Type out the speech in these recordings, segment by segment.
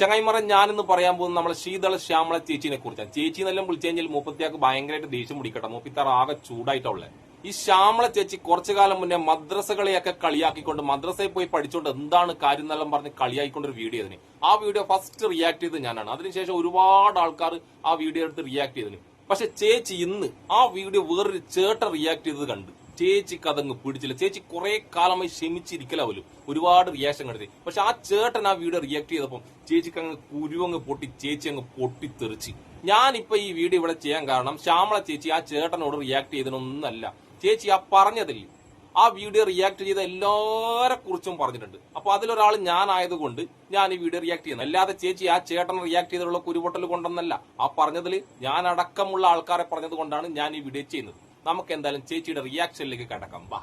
ചങ്ങായിമറ ഞാനിന്ന് പറയാൻ പോകുന്നത് നമ്മളെ ശീതള ശ്യാമള ചേച്ചിനെ കുറിച്ചാണ്. ചേച്ചി എന്നെല്ലാം വിളിച്ചു കഴിഞ്ഞാൽ മുപ്പത്തിയാൾക്ക് ഭയങ്കരമായിട്ട് ദേഷ്യം പിടിക്കട്ടെ. മുപ്പിത്താറ് ആകെ ചൂടായിട്ടുള്ളത് ഈ ശ്യാമള ചേച്ചി കുറച്ചു കാലം മുന്നേ മദ്രസകളെയൊക്കെ കളിയാക്കിക്കൊണ്ട് മദ്രസയിൽ പോയി പഠിച്ചുകൊണ്ട് എന്താണ് കാര്യം എന്നെല്ലാം പറഞ്ഞ് കളിയാക്കിക്കൊണ്ട് ഒരു വീഡിയോ ഇതിന് ആ വീഡിയോ ഫസ്റ്റ് റിയാക്ട് ചെയ്ത് ഞാനാണ്. അതിനുശേഷം ഒരുപാട് ആൾക്കാർ ആ വീഡിയോ എടുത്ത് റിയാക്ട് ചെയ്തിന്. പക്ഷെ ചേച്ചി ഇന്ന് ആ വീഡിയോ വേറൊരു ചേട്ടൻ റിയാക്ട് ചെയ്തത് കണ്ട്. ചേച്ചിക്ക് അതങ്ങ് പിടിച്ചില്ല. ചേച്ചി കുറെ കാലമായി ക്ഷമിച്ചിരിക്കലാവല്ലോ ഒരുപാട് റിയാക്ഷൻ കണ്ടത് പക്ഷെ ആ ചേട്ടൻ ആ വീഡിയോ റിയാക്ട് ചെയ്തപ്പോൾ ചേച്ചിക്ക് അങ്ങ് കുരുവങ്ങ് പൊട്ടി ചേച്ചി അങ്ങ് പൊട്ടിത്തെറിച്ച്. ഞാനിപ്പോ ഈ വീഡിയോ ഇവിടെ ചെയ്യാൻ കാരണം ശ്യാമള ചേച്ചി ആ ചേട്ടനോട് റിയാക്ട് ചെയ്തതിനൊന്നല്ല ചേച്ചി ആ പറഞ്ഞതില്ല ആ വീഡിയോ റിയാക്ട് ചെയ്ത എല്ലാരെ കുറിച്ചും പറഞ്ഞിട്ടുണ്ട്. അപ്പൊ അതിലൊരാൾ ഞാനായതുകൊണ്ട് ഞാൻ ഈ വീഡിയോ റിയാക്ട് ചെയ്യുന്നത്. അല്ലാതെ ചേച്ചി ആ ചേട്ടൻ റിയാക്ട് ചെയ്തിട്ടുള്ള കുരുപൊട്ടൽ കൊണ്ടൊന്നല്ല. ആ പറഞ്ഞതിൽ ഞാൻ അടക്കമുള്ള ആൾക്കാരെ പറഞ്ഞത് കൊണ്ടാണ് ഞാൻ ഈ വീഡിയോ ചെയ്യുന്നത്. നമുക്ക് എന്തായാലും ചേച്ചിയുടെ റിയാക്ഷനിലേക്ക് കടക്കാം. വാ.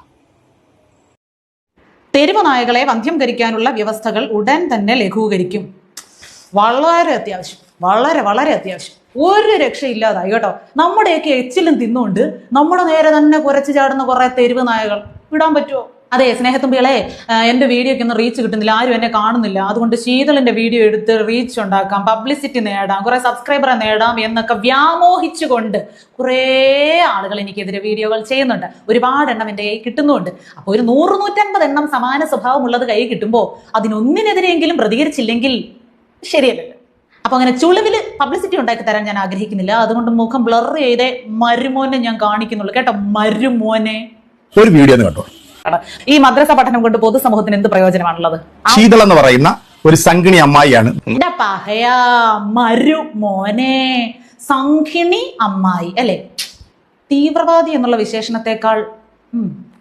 തെരുവ് നായകളെ വന്ധ്യംകരിക്കാനുള്ള വ്യവസ്ഥകൾ ഉടൻ തന്നെ ലഘൂകരിക്കും. വളരെ അത്യാവശ്യം. വളരെ വളരെ അത്യാവശ്യം. ഒരു രക്ഷയില്ലാതായി കേട്ടോ. നമ്മുടെയൊക്കെ എച്ചിലും തിന്നുകൊണ്ട് നമ്മുടെ നേരെ തന്നെ കുരച്ചു ചാടുന്ന കുറെ തെരുവ് നായകൾ. വിടാൻ പറ്റുമോ അതെ സ്നേഹത്തുമ്പികളെ എന്റെ വീഡിയോക്ക് ഒന്നും റീച്ച് കിട്ടുന്നില്ല. ആരും എന്നെ കാണുന്നില്ല. അതുകൊണ്ട് ശീതളിന്റെ വീഡിയോ എടുത്ത് റീച്ച് ഉണ്ടാക്കാം. പബ്ലിസിറ്റി നേടാം. കുറേ സബ്സ്ക്രൈബറെ നേടാം എന്നൊക്കെ വ്യാമോഹിച്ചുകൊണ്ട് കുറേ ആളുകൾ എനിക്കെതിരെ വീഡിയോകൾ ചെയ്യുന്നുണ്ട്. ഒരുപാട് എണ്ണം എന്റെ കൈ കിട്ടുന്നുണ്ട്. അപ്പോൾ ഒരു നൂറ് നൂറ്റൻപത് എണ്ണം സമാന സ്വഭാവമുള്ളത് കൈ കിട്ടുമ്പോൾ അതിനൊന്നിനെതിരെയെങ്കിലും പ്രതികരിച്ചില്ലെങ്കിൽ ശരിയല്ലല്ലോ. അപ്പോൾ അങ്ങനെ ചുളിവിൽ പബ്ലിസിറ്റി ഉണ്ടാക്കി തരാൻ ഞാൻ ആഗ്രഹിക്കുന്നില്ല. അതുകൊണ്ട് മുഖം ബ്ലർ ചെയ്തേ മരുമോനെ ഞാൻ കാണിക്കുന്നുള്ളൂ. കേട്ടോ മരുമോനെ. ഒരു വീഡിയോ കണ്ടോ. ഈ മദ്രസ പഠനം കൊണ്ട് പൊതുസമൂഹത്തിന് എന്ത് പ്രയോജനമാണുള്ളത്? ശീതൾ എന്ന് പറയുന്ന ഒരു സംഘിണി അമ്മായിയാണ്. എന്റെ പഹയാ മരു മോനെ സംഘിണി അമ്മായി അല്ലെ? തീവ്രവാദി എന്നുള്ള വിശേഷണത്തെക്കാൾ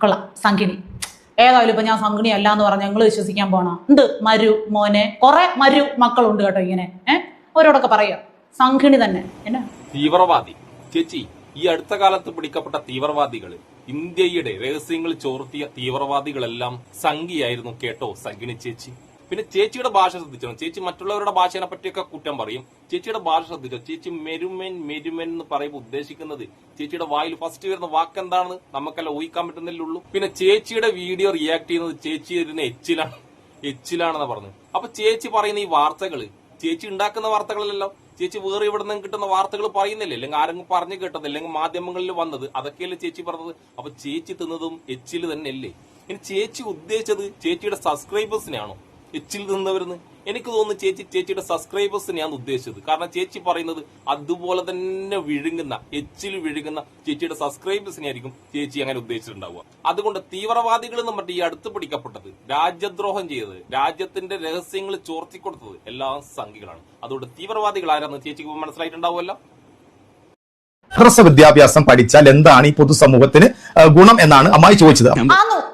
കൊള്ള സംഘിണി. ഏതായാലും ഇപ്പൊ ഞാൻ സംഘിണി അല്ല എന്ന് പറഞ്ഞ ഞങ്ങൾ വിശ്വസിക്കാൻ പോണ. എന്ത്? മരു മോനെ. കുറെ മരു മക്കളുണ്ട് കേട്ടോ ഇങ്ങനെ. ഏഹ് അവരോടൊക്കെ പറയാ. സംഘിണി തന്നെ. എന്നാ? തീവ്രവാദി. ചേച്ചി ഈ അടുത്ത കാലത്ത് പിടിക്കപ്പെട്ട തീവ്രവാദികൾ ഇന്ത്യയുടെ രഹസ്യങ്ങൾ ചോർത്തിയ തീവ്രവാദികളെല്ലാം സംഘിയായിരുന്നു കേട്ടോ സംഘിണി ചേച്ചി. പിന്നെ ചേച്ചിയുടെ ഭാഷ ശ്രദ്ധിച്ചോ? ചേച്ചി മറ്റുള്ളവരുടെ ഭാഷയെ പറ്റിയൊക്കെ കുറ്റം പറയും. ചേച്ചിയുടെ ഭാഷ ശ്രദ്ധിച്ചോ? ചേച്ചി മെരുമെൻ മെരുമൻ എന്ന് പറയുമ്പോൾ ഉദ്ദേശിക്കുന്നത് ചേച്ചിയുടെ വായിൽ ഫസ്റ്റ് വരുന്ന വാക്ക് എന്താണെന്ന് നമുക്കെല്ലാം ഊഹിക്കാൻ പറ്റുന്നില്ലുള്ളൂ പിന്നെ ചേച്ചിയുടെ വീഡിയോ റിയാക്ട് ചെയ്യുന്നത് ചേച്ചി വരുന്ന എച്ചിലാണ്. എച്ചിലാണെന്ന് പറഞ്ഞു അപ്പൊ ചേച്ചി പറയുന്ന ഈ വാർത്തകൾ ചേച്ചി ഉണ്ടാക്കുന്ന വാർത്തകളല്ലല്ലോ ചേച്ചി വേറെ ഇവിടെ നിന്ന് കിട്ടുന്ന വാർത്തകൾ പറയുന്നില്ലേ? അല്ലെങ്കിൽ ആരെങ്കിലും പറഞ്ഞു കേട്ടത് അല്ലെങ്കിൽ മാധ്യമങ്ങളിൽ വന്നത്? അതൊക്കെയല്ലേ ചേച്ചി പറഞ്ഞത്? അപ്പൊ ചേച്ചി തിന്നതും എച്ചിൽ തന്നെയല്ലേ? ഇനി ചേച്ചി ഉദ്ദേശിച്ചത് ചേച്ചിയുടെ സബ്സ്ക്രൈബേഴ്സിനെയാണോ എച്ചിൽ തിന്നവരെന്ന് എനിക്ക് തോന്നുന്നു ചേച്ചി ചേച്ചിയുടെ സബ്സ്ക്രൈബേഴ്സിനെയാണ് ഉദ്ദേശിച്ചത്. കാരണം ചേച്ചി പറയുന്നത് അതുപോലെ തന്നെ വിഴുങ്ങുന്ന എച്ചിൽ വിഴുങ്ങുന്ന ചേച്ചിയുടെ സബ്സ്ക്രൈബേഴ്സിനെ ആയിരിക്കും ചേച്ചി അങ്ങനെ ഉദ്ദേശിച്ചിട്ടുണ്ടാവുക. അതുകൊണ്ട് തീവ്രവാദികൾ എന്ന് പറഞ്ഞിട്ട് ഈ അടുത്ത് പിടിക്കപ്പെട്ടത് രാജ്യദ്രോഹം ചെയ്തത് രാജ്യത്തിന്റെ രഹസ്യങ്ങൾ ചോർത്തിക്കൊടുത്തത് എല്ലാം സംഘികളാണ്. അതുകൊണ്ട് തീവ്രവാദികൾ ആരാന്ന് ചേച്ചിക്ക് മനസ്സിലായിട്ടുണ്ടാവുമല്ലോ? ഹ്രസ്വ വിദ്യാഭ്യാസം പഠിച്ചാൽ എന്താണ് ഈ പൊതുസമൂഹത്തിന് ഗുണം എന്നാണ് അമ്മായി ചോദിച്ചത്.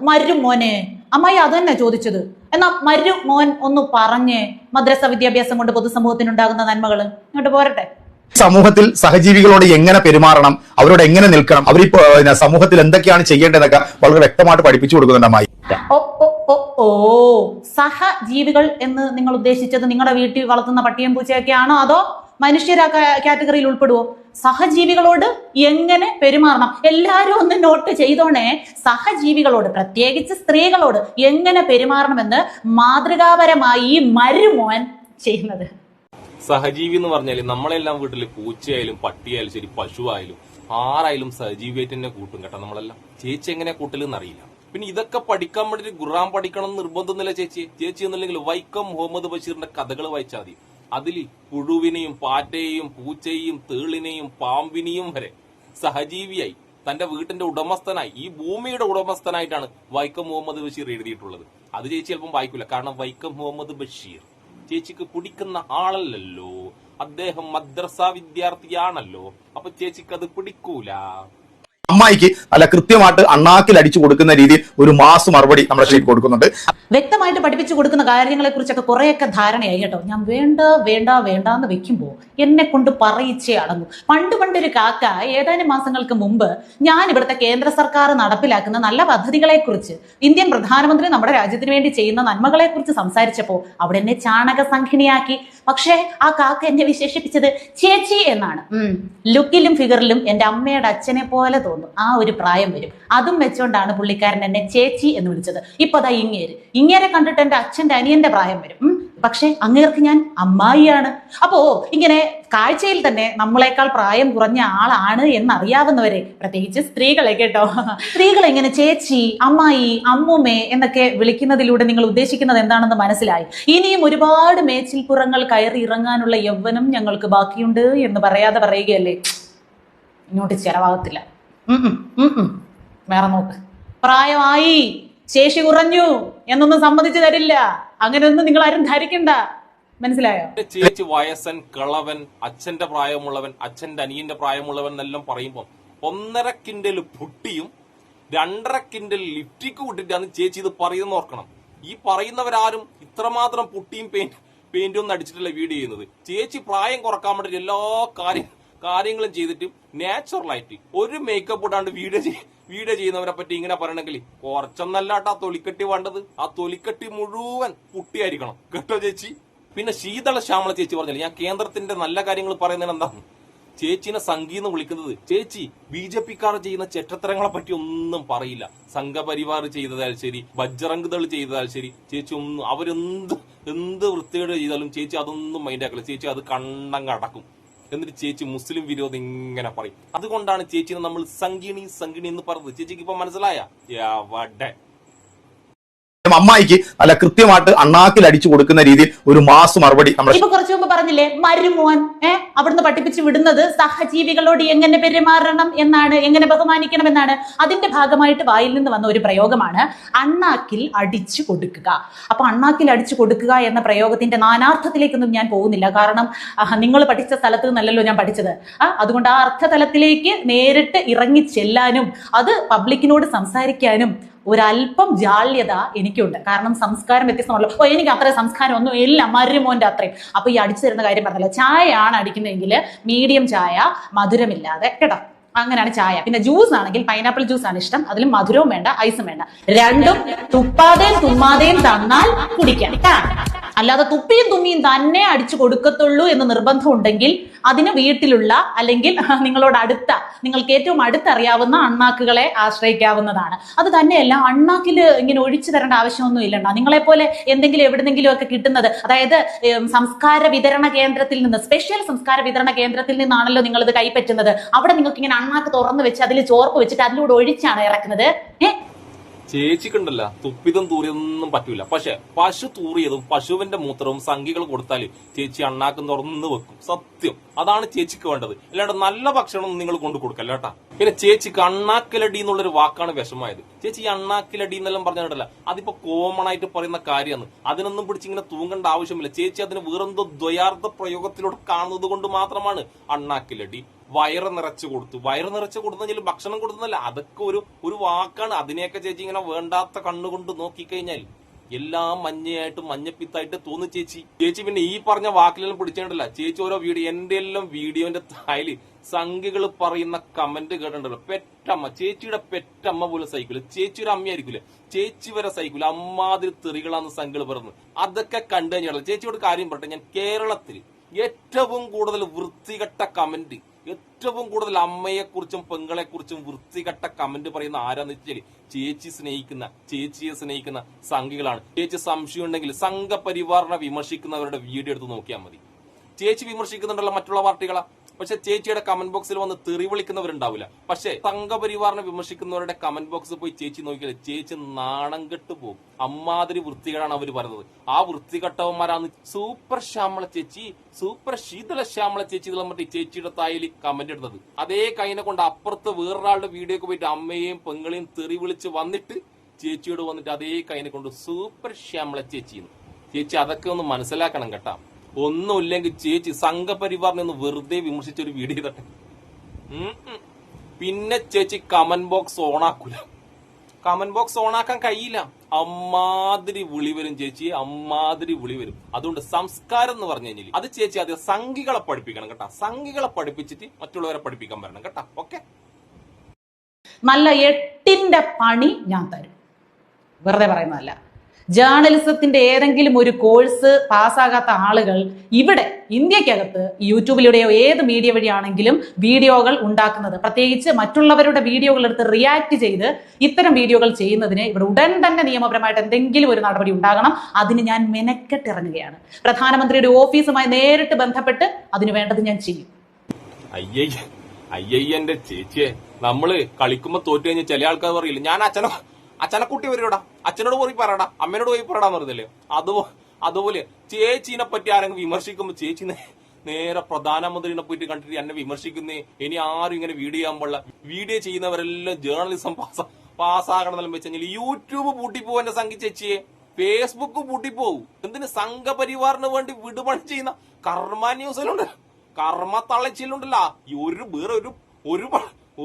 മരു മോനെ അമ്മായി അത് തന്നെ ചോദിച്ചത്. എന്നാ മരു മോൻ ഒന്ന് പറഞ്ഞ് മദ്രസ വിദ്യാഭ്യാസം കൊണ്ട് പൊതുസമൂഹത്തിനുണ്ടാകുന്ന നന്മകൾ ഇങ്ങോട്ട് പോരട്ടെ. സമൂഹത്തിൽ സഹജീവികളോട് എങ്ങനെ പെരുമാറണം? അവരോട് എങ്ങനെ നിൽക്കണം? അവർ സമൂഹത്തിൽ എന്തൊക്കെയാണ് ചെയ്യേണ്ടതെന്നൊക്കെ വളരെ വ്യക്തമായിട്ട് പഠിപ്പിച്ചു കൊടുക്കുന്നുണ്ട് ഓ സഹജീവികൾ എന്ന് നിങ്ങൾ ഉദ്ദേശിച്ചത് നിങ്ങളുടെ വീട്ടിൽ വളർത്തുന്ന പട്ടിയും പൂച്ചയൊക്കെയാണോ അതോ മനുഷ്യര കാറ്റഗറിയിൽ ഉൾപ്പെടുവോ? സഹജീവികളോട് എങ്ങനെ പെരുമാറണം? എല്ലാവരും ഒന്ന് നോട്ട് ചെയ്തോണേ. സഹജീവികളോട് പ്രത്യേകിച്ച് സ്ത്രീകളോട് എങ്ങനെ പെരുമാറണമെന്ന് മാതൃകാപരമായി മരുമോൻ ചെയ്യുന്നത്. സഹജീവി എന്ന് പറഞ്ഞാൽ നമ്മളെല്ലാം വീട്ടിൽ പൂച്ചയായാലും പട്ടിയായാലും ശരി പശുവായാലും ആരായാലും സഹജീവിയായിട്ട് തന്നെ കൂട്ടും കേട്ടോ നമ്മളെല്ലാം. ചേച്ചി എങ്ങനെ കൂട്ടലെന്ന് അറിയില്ല. പിന്നെ ഇതൊക്കെ പഠിക്കാൻ വേണ്ടി ഖുറാൻ പഠിക്കണം നിർബന്ധമൊന്നുമില്ല ചേച്ചി. ചേച്ചി എന്നില്ലെങ്കിൽ വൈക്കം മുഹമ്മദ് ബഷീറിന്റെ കഥകൾ വായിച്ചാൽ മതി. അതിൽ പുഴുവിനെയും പാറ്റയെയും പൂച്ചയെയും തേളിനെയും പാമ്പിനെയും വരെ സഹജീവിയായി തന്റെ വീട്ടിന്റെ ഉടമസ്ഥനായി ഈ ഭൂമിയുടെ ഉടമസ്ഥനായിട്ടാണ് വൈക്കം മുഹമ്മദ് ബഷീർ എഴുതിയിട്ടുള്ളത്. അത് ചേച്ചി ചിലപ്പം വായിക്കില്ല കാരണം വൈക്കം മുഹമ്മദ് ബഷീർ ചേച്ചിക്ക് പിടിക്കുന്ന ആളല്ലല്ലോ. അദ്ദേഹം മദ്രസ വിദ്യാർത്ഥിയാണല്ലോ. അപ്പൊ ചേച്ചിക്ക് അത് പിടിക്കൂല. അമ്മായിക്ക് നല്ല കൃത്യമായിട്ട് അണ്ണാക്കിൽ അടിച്ചു കൊടുക്കുന്ന രീതി ഒരു മാസ് മറുപടി നമ്മുടെ ഷെയ്ഖ് കൊടുക്കുന്നുണ്ട്. വ്യക്തമായിട്ട് പഠിപ്പിച്ചു കൊടുക്കുന്ന കാര്യങ്ങളെ കുറിച്ചൊക്കെ കുറെയൊക്കെ ധാരണയായി കേട്ടോ. ഞാൻ വേണ്ട വേണ്ട വേണ്ട എന്ന് വെക്കുമ്പോൾ എന്നെ കൊണ്ട് പറയിച്ചേ അടങ്ങും. പണ്ട് പണ്ടൊരു കാക്ക ഏതാനും മാസങ്ങൾക്ക് മുമ്പ് ഞാൻ ഇവിടുത്തെ കേന്ദ്ര സർക്കാർ നടപ്പിലാക്കുന്ന നല്ല പദ്ധതികളെ കുറിച്ച് ഇന്ത്യൻ പ്രധാനമന്ത്രി നമ്മുടെ രാജ്യത്തിന് വേണ്ടി ചെയ്യുന്ന നന്മകളെ കുറിച്ച് സംസാരിച്ചപ്പോൾ അവിടെ എന്നെ ചാണക സംഘിണിയാക്കി പക്ഷേ ആ കാക്ക എന്നെ വിശേഷിപ്പിച്ചത് ചേച്ചി എന്നാണ്. ലുക്കിലും ഫിഗറിലും എന്റെ അമ്മയുടെ അച്ഛനെ പോലെ തോന്നും. ആ ഒരു പ്രായം വരും. അതും വെച്ചുകൊണ്ടാണ് പുള്ളിക്കാരൻ എന്നെ ചേച്ചി എന്ന് വിളിച്ചത്. ഇപ്പൊ അതാ ഇങ്ങേര്. ഇങ്ങേരെ കണ്ടിട്ട് എന്റെ അച്ഛന്റെ അനിയന്റെ പ്രായം വരും. പക്ഷേ അങ്ങേർക്ക് ഞാൻ അമ്മായിയാണ്. അപ്പോ ഇങ്ങനെ കാഴ്ചയിൽ തന്നെ നമ്മളെക്കാൾ പ്രായം കുറഞ്ഞ ആളാണ് എന്നറിയാവുന്നവരെ പ്രത്യേകിച്ച് സ്ത്രീകളെ കേട്ടോ. സ്ത്രീകളെ ഇങ്ങനെ ചേച്ചി അമ്മായി അമ്മൂമ്മേ എന്നൊക്കെ വിളിക്കുന്നതിലൂടെ നിങ്ങൾ ഉദ്ദേശിക്കുന്നത് എന്താണെന്ന് മനസ്സിലായി. ഇനിയും ഒരുപാട് മേച്ചിൽപ്പുറങ്ങൾ കയറി ഇറങ്ങാനുള്ള യൗവനം ഞങ്ങൾക്ക് ബാക്കിയുണ്ട് എന്ന് പറയാതെ പറയുകയല്ലേ? ഇങ്ങോട്ട് ചെലവാകത്തില്ല. വേറെ നോക്ക്. പ്രായമായി ശേഷി കുറഞ്ഞു എന്നൊന്നും സമ്മതിച്ചു തരില്ല. അങ്ങനെയൊന്നും നിങ്ങൾ ആരും ധരിക്കണ്ട. മനസ്സിലായോ? ചേച്ചി വയസ്സൻ കളവൻ അച്ഛന്റെ പ്രായമുള്ളവൻ അച്ഛന്റെ അനിയന്റെ പ്രായമുള്ളവൻ എന്നെല്ലാം പറയുമ്പോൾ ഒന്നര കിൻഡൽ പുട്ടിയും രണ്ടര കിൻഡൽ ലിപ്റ്റിക്ക് വിട്ടിട്ടാണ് ചേച്ചി ഇത് പറയുന്ന ഓർക്കണം. ഈ പറയുന്നവരാരും ഇത്രമാത്രം പുട്ടിയും പെയിന്റ് പെയിന്റും ഒന്നും അടിച്ചിട്ടല്ല വീഡിയോ ചെയ്യുന്നത്. ചേച്ചി പ്രായം കുറയ്ക്കാൻ വേണ്ടി എല്ലാ കാര്യം കാര്യങ്ങളും ചെയ്തിട്ട് നാച്ചുറലായിട്ട് ഒരു മേക്കപ്പ് ഇടാണ്ട് വീഡിയോ വീഡിയോ ചെയ്യുന്നവരെ പറ്റി ഇങ്ങനെ പറയണമെങ്കിൽ കുറച്ചൊന്നല്ല കേട്ടോ ആ തൊലിക്കെട്ടി വേണ്ടത്. ആ തൊലിക്കെട്ടി മുഴുവൻ പുട്ടിയായിരിക്കണം കേട്ടോ ചേച്ചി? പിന്നെ ശീതള ശ്യാമള ചേച്ചി പറഞ്ഞില്ല ഞാൻ കേന്ദ്രത്തിന്റെ നല്ല കാര്യങ്ങൾ പറയുന്നതിന് എന്താ? ചേച്ചിനെ സംഗീന്ന് വിളിക്കുന്നത് ചേച്ചി ബി ജെ പിക്കാർ ചെയ്യുന്ന ചെറ്റത്തരങ്ങളെ പറ്റി ഒന്നും പറയില്ല. സംഘപരിവാർ ചെയ്തതാൽ ശരി ബജ്രംഗ് ദൾ ചെയ്തതാൽ ശരി. ചേച്ചി ഒന്നും അവരെന്ത് എന്ത് വൃത്തികേട് ചെയ്താലും ചേച്ചി അതൊന്നും മൈൻഡാക്കില്ല ചേച്ചി അത് കണ്ണങ്ങ് അടക്കും. എന്നിട്ട് ചേച്ചി മുസ്ലിം വിരോധം ഇങ്ങനെ പറയും. അതുകൊണ്ടാണ് ചേച്ചിനെ നമ്മൾ സംഗീണി സംഗീണി എന്ന് പറഞ്ഞത്. ചേച്ചിക്ക് ഇപ്പൊ മനസ്സിലായ? അമ്മായിക്ക് നല്ല കൃത്യമായിട്ട് അണ്ണാക്കിൽ അടിച്ചു കൊടുക്കുന്ന രീതിയിൽ ഒരു മാസ് മറുപടി നമ്മൾ ഇപ്പൊ കുറച്ചു മുമ്പ് പറഞ്ഞില്ലേ? മരുമോൻ ഏർ അവിടുന്ന് പഠിപ്പിച്ച് വിടുന്നത് സഹജീവികളോട് എങ്ങനെ പെരുമാറണം എന്നാണ് എങ്ങനെ ബഹുമാനിക്കണം എന്നാണ്. അതിന്റെ ഭാഗമായിട്ട് വായിൽ നിന്ന് വന്ന ഒരു പ്രയോഗമാണ് അണ്ണാക്കിൽ അടിച്ചു കൊടുക്കുക. അപ്പൊ അണ്ണാക്കിൽ അടിച്ചു കൊടുക്കുക എന്ന പ്രയോഗത്തിന്റെ നാനാർത്ഥത്തിലേക്കൊന്നും ഞാൻ പോകുന്നില്ല. കാരണം നിങ്ങൾ പഠിച്ച സ്ഥലത്ത് നിന്നല്ലല്ലോ ഞാൻ പഠിച്ചത്. അതുകൊണ്ട് ആ അർത്ഥതലത്തിലേക്ക് നേരിട്ട് ഇറങ്ങി ചെല്ലാനും അത് പബ്ലിക്കിനോട് സംസാരിക്കാനും ഒരല്പം ജാള്യത എനിക്കുണ്ട്. കാരണം സംസ്കാരം വ്യത്യസ്തമല്ലോ ഓ എനിക്ക് അത്രയും സംസ്കാരം ഒന്നും ഇല്ല മരുമോന്റെ അത്രയും. അപ്പൊ ഈ അടിച്ചു കാര്യം പറഞ്ഞല്ലോ. ചായയാണ് അടിക്കുന്നതെങ്കിൽ മീഡിയം ചായ മധുരമില്ലാതെ കേട്ടോ? അങ്ങനെയാണ് ചായ. പിന്നെ ജ്യൂസ് ആണെങ്കിൽ പൈനാപ്പിൾ ജ്യൂസ് ആണ് ഇഷ്ടം. അതിൽ മധുരവും വേണ്ട ഐസും വേണ്ട. രണ്ടും തുപ്പാതെയും തുമ്മാതെയും തന്നാൽ കുടിക്കാം. അല്ലാതെ തുപ്പിയും തുമ്മിയും തന്നെ അടിച്ചു കൊടുക്കത്തുള്ളൂ എന്ന് നിർബന്ധമുണ്ടെങ്കിൽ അതിന് വീട്ടിലുള്ള അല്ലെങ്കിൽ നിങ്ങളോട് അടുത്ത നിങ്ങൾക്ക് ഏറ്റവും അടുത്തറിയാവുന്ന അണ്ണാക്കുകളെ ആശ്രയിക്കാവുന്നതാണ്. അത് തന്നെയല്ല അണ്ണാക്കിൽ ഇങ്ങനെ ഒഴിച്ചു തരേണ്ട ആവശ്യമൊന്നും ഇല്ലണ്ട നിങ്ങളെ പോലെ എന്തെങ്കിലും എവിടെന്നെങ്കിലും ഒക്കെ കിട്ടുന്നത് അതായത് സംസ്കാര വിതരണ കേന്ദ്രത്തിൽ നിന്ന് സ്പെഷ്യൽ സംസ്കാര വിതരണ കേന്ദ്രത്തിൽ നിന്നാണല്ലോ നിങ്ങൾ ഇത് കൈപ്പറ്റുന്നത്. അവിടെ നിങ്ങൾക്ക് ഇങ്ങനെ അണ്ണാക്ക് തുറന്നു വെച്ച് അതിൽ ചോർപ്പ് വെച്ചിട്ട് അതിലൂടെ ഒഴിച്ചാണ് ഇറക്കുന്നത്. ഏ? ചേച്ചിക്കുണ്ടല്ല. തുപ്പിതും തൂറിയതൊന്നും പറ്റൂല. പക്ഷെ പശു തൂറിയതും പശുവിന്റെ മൂത്രവും സംഖികൾ കൊടുത്താൽ ചേച്ചി അണ്ണാക്കും തുറന്ന് വെക്കും. സത്യം. അതാണ് ചേച്ചിക്ക് വേണ്ടത്. അല്ലാണ്ട് നല്ല ഭക്ഷണം നിങ്ങൾ കൊണ്ടു കൊടുക്കല്ല കേട്ടാ. പിന്നെ ചേച്ചി അണ്ണാക്കിലടി എന്നുള്ളൊരു വാക്കാണ് വിഷമായത് ചേച്ചി ഈ അണ്ണാക്കിലടി എന്നെല്ലാം പറഞ്ഞിട്ടല്ല അതിപ്പോ കോമൺ ആയിട്ട് പറയുന്ന കാര്യമാണ്. അതിനൊന്നും പിടിച്ച് ഇങ്ങനെ തൂങ്ങേണ്ട ആവശ്യമില്ല. ചേച്ചി അതിന് വേറെന്തോ ദ്വയാർത്ഥ പ്രയോഗത്തിലൂടെ കാണുന്നത് കൊണ്ട് മാത്രമാണ് അണ്ണാക്കിലടി. വയറ് നിറച്ചു കൊടുത്തു. വയറ് നിറച്ചു കൊടുത്തെങ്കിൽ ഭക്ഷണം കൊടുക്കുന്നല്ല അതൊക്കെ ഒരു ഒരു വാക്കാണ്. അതിനെയൊക്കെ ചേച്ചി ഇങ്ങനെ വേണ്ടാത്ത കണ്ണുകൊണ്ട് നോക്കിക്കഴിഞ്ഞാൽ എല്ലാം മഞ്ഞയായിട്ട് മഞ്ഞപ്പിത്തായിട്ട് തോന്നു ചേച്ചി. ചേച്ചി പിന്നെ ഈ പറഞ്ഞ വാക്കിലെല്ലാം പിടിച്ചിട്ടില്ല ചേച്ചി ഓരോ വീഡിയോ എന്റെ എല്ലാം വീഡിയോന്റെ തായിൽ സംഖ്യകൾ പറയുന്ന കമന്റ് കേട്ടിട്ടുണ്ടല്ലോ. പെറ്റമ്മ ചേച്ചിയുടെ പെറ്റമ്മ പോലെ സഹിക്കില്ല ചേച്ചി ഒരു അമ്മയായിരിക്കില്ല ചേച്ചി വരെ സഹിക്കില്ല അമ്മാതിരി തെറികളാന്ന് സംഖ്യകൾ പറഞ്ഞു അതൊക്കെ കണ്ടു കഴിഞ്ഞാൽ ചേച്ചിയോട് കാര്യം പറട്ടെ ഞാൻ കേരളത്തിൽ ഏറ്റവും കൂടുതൽ വൃത്തികെട്ട കമന്റ് ഏറ്റവും കൂടുതൽ അമ്മയെക്കുറിച്ചും പെങ്ങളെക്കുറിച്ചും വൃത്തികെട്ട കമന്റ് പറയുന്ന ആരാന്ന് വെച്ചാൽ ചേച്ചി സ്നേഹിക്കുന്ന ചേച്ചിയെ സ്നേഹിക്കുന്ന സംഘികളാണ്. ചേച്ചി സംശയം ഉണ്ടെങ്കിൽ സംഘപരിവാറിനെ വിമർശിക്കുന്നവരുടെ വീഡിയോ എടുത്ത് നോക്കിയാൽ മതി. ചേച്ചി വിമർശിക്കുന്നുണ്ടല്ലോ മറ്റുള്ള പാർട്ടികളെ. പക്ഷെ ചേച്ചിയുടെ കമന്റ് ബോക്സിൽ വന്ന് തെറി വിളിക്കുന്നവരുണ്ടാവില്ല. പക്ഷെ സംഘപരിവാറിനെ വിമർശിക്കുന്നവരുടെ കമന്റ് ബോക്സിൽ പോയി ചേച്ചി നോക്കിയാൽ ചേച്ചി നാണം കെട്ട് പോകും. അമ്മാതിരി വൃത്തികളാണ് അവർ പറയുന്നത്. ആ വൃത്തികെട്ടവന്മാരാണ് സൂപ്പർ ശ്യാമള ചേച്ചി സൂപ്പർ ശീതള ശ്യാമള ചേച്ചി എന്നുള്ള മറ്റേ ചേച്ചിയുടെ തായിൽ കമന്റ് ഇടുന്നത്. അതേ കൈനെ കൊണ്ട് അപ്പുറത്ത് വേറൊരാളുടെ വീഡിയോക്ക് പോയിട്ട് അമ്മയെയും പെങ്ങളെയും തെറി വിളിച്ച് വന്നിട്ട് ചേച്ചിയോട് വന്നിട്ട് അതേ കൈനെ കൊണ്ട് സൂപ്പർ ശ്യാമള ചേച്ചി ചേച്ചി അതൊക്കെ ഒന്ന് മനസ്സിലാക്കണം കേട്ടാ. ഒന്നുമില്ലെങ്കിൽ ചേച്ചി സംഘപരിവാറിനെ ഒന്ന് വെറുതെ വിമർശിച്ച ഒരു വീഡിയോ തട്ടെ. പിന്നെ ചേച്ചി കമന്റ് ബോക്സ് ഓണാക്കൂല. കമന്റ് ബോക്സ് ഓണാക്കാൻ കഴിയില്ല. അമ്മാതിരി വിളി വരും ചേച്ചി അമ്മാതിരി വിളി വരും. അതുകൊണ്ട് സംസ്കാരം എന്ന് പറഞ്ഞു കഴിഞ്ഞാൽ അത് ചേച്ചി അത് സംഘികളെ പഠിപ്പിക്കണം കേട്ടോ. സംഘികളെ പഠിപ്പിച്ചിട്ട് മറ്റുള്ളവരെ പഠിപ്പിക്കാൻ വരണം കേട്ടോ. ഓക്കെ? നല്ല എട്ടിന്റെ പണി ഞാൻ തരും. വെറുതെ പറയുന്നതല്ല. ജേർണലിസത്തിന്റെ ഏതെങ്കിലും ഒരു കോഴ്സ് പാസ്സാകാത്ത ആളുകൾ ഇവിടെ ഇന്ത്യക്കകത്ത് യൂട്യൂബിലൂടെയോ ഏത് മീഡിയ വഴിയാണെങ്കിലും വീഡിയോകൾ ഉണ്ടാക്കുന്നത്. പ്രത്യേകിച്ച് മറ്റുള്ളവരുടെ വീഡിയോകൾ എടുത്ത് റിയാക്ട് ചെയ്ത് ഇത്തരം വീഡിയോകൾ ചെയ്യുന്നതിന് ഇവിടെ ഉടൻ തന്നെ നിയമപരമായിട്ട് എന്തെങ്കിലും ഒരു നടപടി ഉണ്ടാകണം. അതിന് ഞാൻ മെനക്കെട്ടിറങ്ങുകയാണ്. പ്രധാനമന്ത്രിയുടെ ഓഫീസുമായി നേരിട്ട് ബന്ധപ്പെട്ട് അതിന് വേണ്ടത് ഞാൻ ചെയ്യും. അയ്യയ്യ അയ്യയ്യന്റെ ചേച്ചിയെ. നമ്മൾ കളിക്കുമ്പോ തോറ്റു കഴിഞ്ഞാൽ ചില ആൾക്കാർ പറയില്ല ഞാൻ അച്ഛനോ അച്ഛനെ കുട്ടി വരൂടാ അച്ഛനോട് പോയി പറയടാ. അമ്മേനോട് പോയി പറയടാന്ന് പറഞ്ഞില്ലേ? അതോ അതുപോലെ ചേച്ചീനെ പറ്റി ആരെങ്കിലും വിമർശിക്കുമ്പോ ചേച്ചി നേരെ പ്രധാനമന്ത്രിനെ പോയിട്ട് കണ്ടിട്ട് എന്നെ വിമർശിക്കുന്നേ. ഇനി ആരും ഇങ്ങനെ വീഡിയോ ചെയ്യാൻ വീഡിയോ ചെയ്യുന്നവരെല്ലാം ജേർണലിസം പാസ് പാസ്സാകണം എന്നെല്ലാം വെച്ച് കഴിഞ്ഞാൽ യൂട്യൂബ് പൂട്ടിപ്പോ എന്റെ സംഘി ചേച്ചിയെ. ഫേസ്ബുക്ക് പൂട്ടിപ്പോവും. എന്തിന് സംഘപരിവാറിന് വേണ്ടി വിടുപണി ചെയ്യുന്ന കർമ്മ ന്യൂസിലുണ്ട് കർമ്മ തളച്ചിലുണ്ടല്ല ഒരു വേറെ ഒരു ഒരു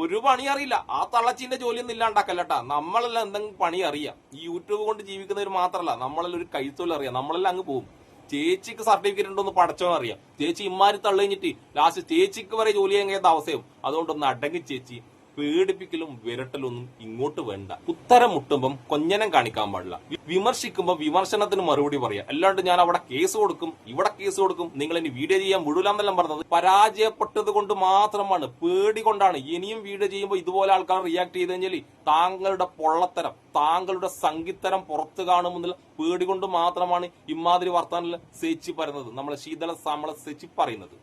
ഒരു പണി അറിയില്ല. ആ തള്ളച്ചിന്റെ ജോലിയൊന്നും ഇല്ലാണ്ടാക്കല്ലട്ടാ നമ്മളെല്ലാം എന്തെങ്കിലും പണി അറിയാം. ഈ യൂട്യൂബ് കൊണ്ട് ജീവിക്കുന്നവർ മാത്രമല്ല നമ്മളെല്ലാം ഒരു കൈത്തൊഴിൽ അറിയാം. നമ്മളെല്ലാം അങ്ങ് പോകും. ചേച്ചിക്ക് സർട്ടിഫിക്കറ്റ് ഉണ്ടോ ഉണ്ടോന്ന് പഠിച്ചോ അറിയാം. ചേച്ചി ഇമ്മാരി തള്ളു കഴിഞ്ഞിട്ട് ലാസ്റ്റ് ചേച്ചിക്ക് വരെ ജോലി ചെയ്യാൻ കഴിയാത്ത അവസ്ഥയും അതുകൊണ്ടൊന്ന് അടങ്ങി ചേച്ചി. പേടിപ്പിക്കലും വിരട്ടലൊന്നും ഇങ്ങോട്ട് വേണ്ട. ഉത്തരം മുട്ടുമ്പം കൊഞ്ഞനം കാണിക്കാൻ പാടില്ല. വിമർശിക്കുമ്പോൾ വിമർശനത്തിന് മറുപടി പറയാം. അല്ലാണ്ട് ഞാൻ അവിടെ കേസ് കൊടുക്കും ഇവിടെ കേസ് കൊടുക്കും നിങ്ങൾ ഇനി വീഡിയോ ചെയ്യാൻ വിടൂലെന്നെല്ലാം പറഞ്ഞത് പരാജയപ്പെട്ടത് കൊണ്ട് മാത്രമാണ്. പേടി കൊണ്ടാണ്. ഇനിയും വീഡിയോ ചെയ്യുമ്പോൾ ഇതുപോലെ ആൾക്കാർ റിയാക്ട് ചെയ്ത് കഴിഞ്ഞാൽ താങ്കളുടെ പൊള്ളത്തരം താങ്കളുടെ സംഗീതരം പുറത്തു കാണുമെന്നുള്ള പേടി കൊണ്ട് മാത്രമാണ് ഇമാതിരി വർത്താനിൽ സെച്ചി പറയുന്നത് നമ്മളെ ശീതള സാമള സെച്ചി പറയുന്നത്.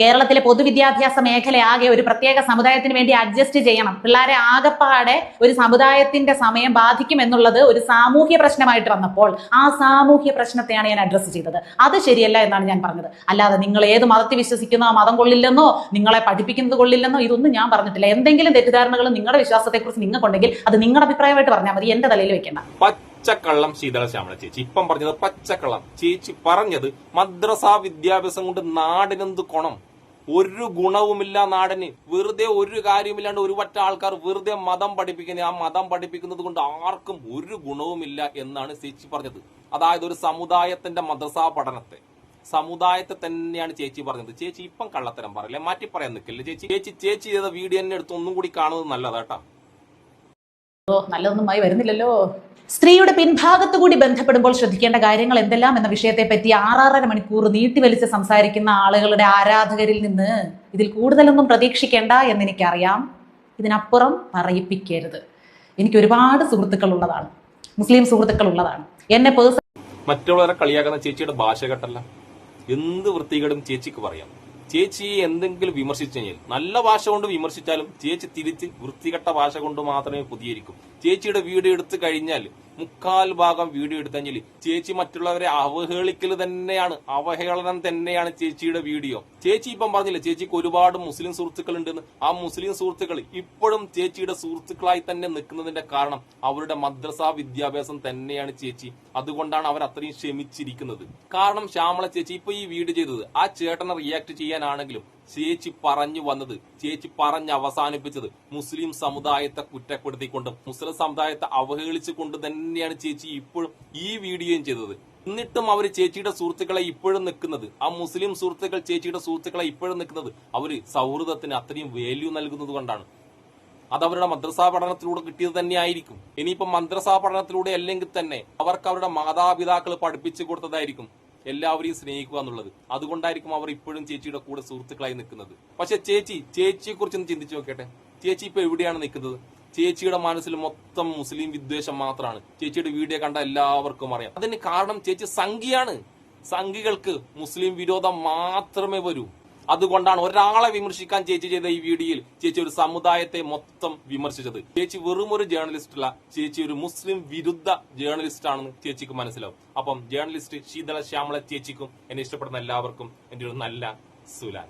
കേരളത്തിലെ പൊതുവിദ്യാഭ്യാസ മേഖലയാകെ ഒരു പ്രത്യേക സമുദായത്തിന് വേണ്ടി അഡ്ജസ്റ്റ് ചെയ്യണം. പിള്ളേരെ ആകപ്പാടെ ഒരു സമുദായത്തിന്റെ സമയം ബാധിക്കും എന്നുള്ളത് ഒരു സാമൂഹ്യ പ്രശ്നമായിട്ട് വന്നപ്പോൾ ആ സാമൂഹ്യ പ്രശ്നത്തെയാണ് ഞാൻ അഡ്രസ്സ് ചെയ്തത്. അത് ശരിയല്ല എന്നാണ് ഞാൻ പറഞ്ഞത്. അല്ലാതെ നിങ്ങൾ ഏത് മതത്തിൽ വിശ്വസിക്കുന്നോ ആ മതം കൊള്ളില്ലെന്നോ നിങ്ങളെ പഠിപ്പിക്കുന്നത് കൊള്ളില്ലെന്നോ ഇതൊന്നും ഞാൻ പറഞ്ഞിട്ടില്ല. എന്തെങ്കിലും തെറ്റിദ്ധാരണകൾ നിങ്ങളുടെ വിശ്വാസത്തെക്കുറിച്ച് നിങ്ങൾക്കുണ്ടെങ്കിൽ അത് നിങ്ങളുടെ അഭിപ്രായമായിട്ട് പറഞ്ഞാൽ മതി. എന്റെ തലയിൽ വെക്കണ്ട. പച്ചക്കള്ളം ശീതള ശ്യാമള ചേച്ചി. ഇപ്പം പറഞ്ഞത് പച്ചക്കള്ളം. ചേച്ചി പറഞ്ഞത് മദ്രസ വിദ്യാഭ്യാസം കൊണ്ട് നാടിനെന്ത് കൊണം? ഒരു ഗുണവുമില്ല നാടിന്. വെറുതെ ഒരു കാര്യമില്ലാണ്ട് ഒരു പറ്റ ആൾക്കാർ വെറുതെ മതം പഠിപ്പിക്കുന്ന ആ മതം പഠിപ്പിക്കുന്നത് കൊണ്ട് ആർക്കും ഒരു ഗുണവുമില്ല എന്നാണ് ചേച്ചി പറഞ്ഞത്. അതായത് ഒരു സമുദായത്തിന്റെ മദ്രസാ പഠനത്തെ. സമുദായത്തെ തന്നെയാണ് ചേച്ചി പറഞ്ഞത്. ചേച്ചി ഇപ്പം കള്ളത്തരം പറയില്ല? മാറ്റി പറയാൻ നിൽക്കില്ല ചേച്ചി? ചേച്ചി ചേച്ചി ചെയ്ത വീഡിയോ തന്നെ എടുത്ത് ഒന്നും കൂടി കാണുന്നത് നല്ലതാട്ടാ ഓ നല്ലതൊന്നുമായി വരുന്നില്ലല്ലോ. സ്ത്രീയുടെ പിൻഭാഗത്തു കൂടി ബന്ധപ്പെടുമ്പോൾ ശ്രദ്ധിക്കേണ്ട കാര്യങ്ങൾ എന്തെല്ലാം എന്ന വിഷയത്തെ പറ്റി ആറാറര മണിക്കൂർ നീട്ടിവലിച്ച് സംസാരിക്കുന്ന ആളുകളുടെ ആരാധകരിൽ നിന്ന് ഇതിൽ കൂടുതലൊന്നും പ്രതീക്ഷിക്കേണ്ട എന്ന് എനിക്കറിയാം ഇതിനപ്പുറം പറയിപ്പിക്കരുത്. എനിക്ക് ഒരുപാട് സുഹൃത്തുക്കൾ ഉള്ളതാണ് മുസ്ലിം സുഹൃത്തുക്കൾ ഉള്ളതാണ് എന്നെ പേഴ്സൺ മറ്റുള്ളവരെ കളിയാക്കുന്ന ചേച്ചിയുടെ ഭാഷ കേട്ടല്ല. എന്ത് വൃത്തികേടും ചേച്ചിക്ക് പറയാം. ചേച്ചി എന്തെങ്കിലും വിമർശിച്ചു കഴിഞ്ഞാൽ നല്ല ഭാഷ കൊണ്ട് വിമർശിച്ചാലും ചേച്ചി തിരിച്ച് വൃത്തികെട്ട ഭാഷ കൊണ്ട് മാത്രമേ പുതിയിരിക്കും ചേച്ചിയുടെ വീട് എടുത്തു കഴിഞ്ഞാൽ മുക്കാൽ ഭാഗം വീഡിയോ എടുത്തെങ്കിൽ ചേച്ചി മറ്റുള്ളവരെ അവഹേളിക്കൽ തന്നെയാണ്. അവഹേളനം തന്നെയാണ് ചേച്ചിയുടെ വീഡിയോ. ചേച്ചി ഇപ്പം പറഞ്ഞില്ലേ ചേച്ചിക്ക് ഒരുപാട് മുസ്ലിം സുഹൃത്തുക്കൾ ഉണ്ടെന്ന് ആ മുസ്ലിം സുഹൃത്തുക്കൾ ഇപ്പോഴും ചേച്ചിയുടെ സുഹൃത്തുക്കളായി തന്നെ നിൽക്കുന്നതിന്റെ കാരണം അവരുടെ മദ്രസ വിദ്യാഭ്യാസം തന്നെയാണ് ചേച്ചി. അതുകൊണ്ടാണ് അവർ അത്രയും ക്ഷമിച്ചിരിക്കുന്നത്. കാരണം ശ്യാമള ചേച്ചി ഇപ്പൊ ഈ വീഡിയോ ചെയ്തത്. ആ ചേട്ടനെ റിയാക്ട് ചെയ്യാനാണെങ്കിലും ചേച്ചി പറഞ്ഞു വന്നത് ചേച്ചി പറഞ്ഞ് അവസാനിപ്പിച്ചത് മുസ്ലിം സമുദായത്തെ കുറ്റപ്പെടുത്തിക്കൊണ്ടും മുസ്ലിം സമുദായത്തെ അവഹേളിച്ചുകൊണ്ട് തന്നെയാണ് ചേച്ചി ഇപ്പോഴും ഈ വീഡിയോയും ചെയ്തത്. എന്നിട്ടും അവർ ചേച്ചിയുടെ സുഹൃത്തുക്കളെ ഇപ്പോഴും നിൽക്കുന്നത് ആ മുസ്ലിം സുഹൃത്തുക്കൾ ചേച്ചിയുടെ സുഹൃത്തുക്കളെ ഇപ്പോഴും നിൽക്കുന്നത് അവർ സൗഹൃദത്തിന് അത്രയും വാല്യൂ നൽകുന്നത് കൊണ്ടാണ്. അത് അവരുടെ മദ്രസാ പഠനത്തിലൂടെ കിട്ടിയത് തന്നെ ആയിരിക്കും. ഇനിയിപ്പം മദ്രസാ പഠനത്തിലൂടെ അല്ലെങ്കിൽ തന്നെ അവർക്ക് അവരുടെ മാതാപിതാക്കൾ പഠിപ്പിച്ചു കൊടുത്തതായിരിക്കും. എല്ലാവരെയും സ്നേഹിക്കുക എന്നുള്ളത്. അതുകൊണ്ടായിരിക്കും അവർ ഇപ്പോഴും ചേച്ചിയുടെ കൂടെ സുഹൃത്തുക്കളായി നിൽക്കുന്നത്. പക്ഷെ ചേച്ചി ചേച്ചിയെ കുറിച്ചൊന്ന് ചിന്തിച്ചു നോക്കട്ടെ ചേച്ചി ഇപ്പൊ എവിടെയാണ് നിൽക്കുന്നത്? ചേച്ചിയുടെ മനസ്സിൽ മൊത്തം മുസ്ലിം വിദ്വേഷം മാത്രമാണ്. ചേച്ചിയുടെ വീഡിയോ കണ്ട എല്ലാവർക്കും അറിയാം. അതിന് കാരണം ചേച്ചി സംഖിയാണ് സംഖികൾക്ക് മുസ്ലിം വിരോധം മാത്രമേ വരൂ. അതുകൊണ്ടാണ് ഒരാളെ വിമർശിക്കാൻ ചേച്ചി ചെയ്ത ഈ വീഡിയോയിൽ ചേച്ചി ഒരു സമുദായത്തെ മൊത്തം വിമർശിച്ചത്. ചേച്ചി വെറും ഒരു ജേർണലിസ്റ്റ് അല്ല ചേച്ചി ഒരു മുസ്ലിം വിരുദ്ധ ജേർണലിസ്റ്റ് ആണെന്ന് ചേച്ചിക്ക് മനസ്സിലാവും. അപ്പം ജേർണലിസ്റ്റ് ശീതള ശ്യാമള ചേച്ചിക്കും എന്നെ ഇഷ്ടപ്പെടുന്ന എല്ലാവർക്കും എന്റെ ഒരു നല്ല സുലാൻ.